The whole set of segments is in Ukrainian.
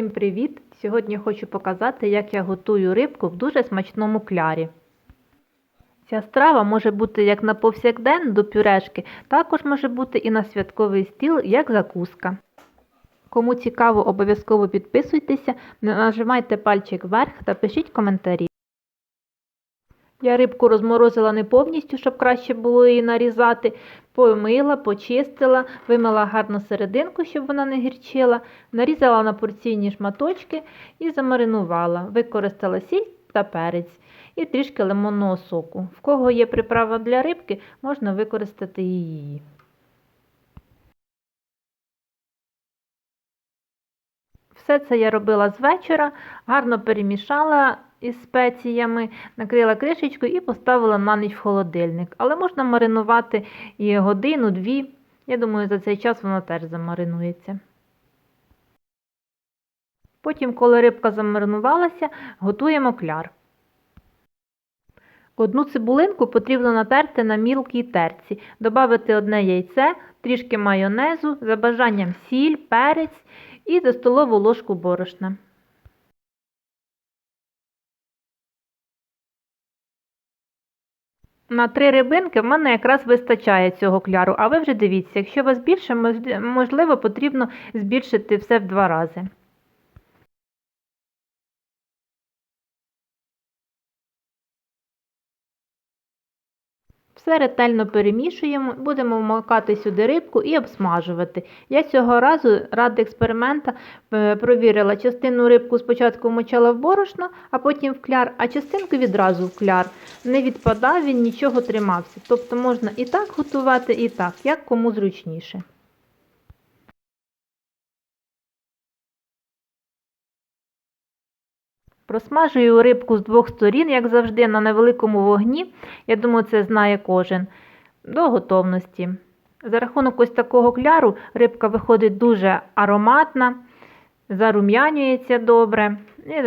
Всім привіт! Сьогодні хочу показати, як я готую рибку в дуже смачному клярі. Ця страва може бути як на повсякден до пюрешки, також може бути і на святковий стіл, як закуска. Кому цікаво, обов'язково підписуйтеся, нажимайте пальчик вверх та пишіть коментарі. Я рибку розморозила не повністю, щоб краще було її нарізати. Помила, почистила, вимила гарно серединку, щоб вона не гірчила, нарізала на порційні шматочки і замаринувала. Використала сіль та перець і трішки лимонного соку. В кого є приправа для рибки, можна використати її. Все це я робила з вечора, гарно перемішала із спеціями, накрила кришечкою і поставила на ніч в холодильник. Але можна маринувати і годину-дві. Я думаю, за цей час вона теж замаринується. Потім, коли рибка замаринувалася, готуємо кляр. Одну цибулинку потрібно натерти на мілкій терці, додати одне яйце, трішки майонезу, за бажанням сіль, перець і за столову ложку борошна. На три рибинки в мене якраз вистачає цього кляру, а ви вже дивіться, якщо вас більше, можливо, потрібно збільшити все в два рази. Все ретельно перемішуємо, будемо вмокати сюди рибку і обсмажувати. Я цього разу ради експеримента е, провірила частину рибку спочатку вмочала в борошно, а потім в кляр, а частинку відразу в кляр. Не відпадав він, нічого тримався. Тобто можна і так готувати, і так, як кому зручніше. Просмажую рибку з двох сторін, як завжди, на невеликому вогні. Я думаю, це знає кожен. До готовності. За рахунок ось такого кляру рибка виходить дуже ароматна, зарум'янюється добре і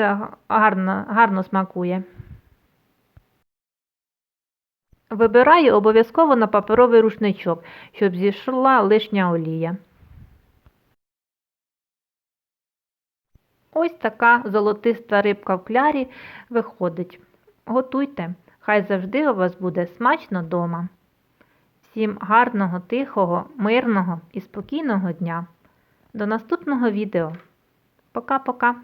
гарно, гарно смакує. Вибираю обов'язково на паперовий рушничок, щоб зійшла лишня олія. Ось така золотиста рибка в клярі виходить. Готуйте, хай завжди у вас буде смачно дома. Всім гарного, тихого, мирного і спокійного дня. До наступного відео. Пока-пока!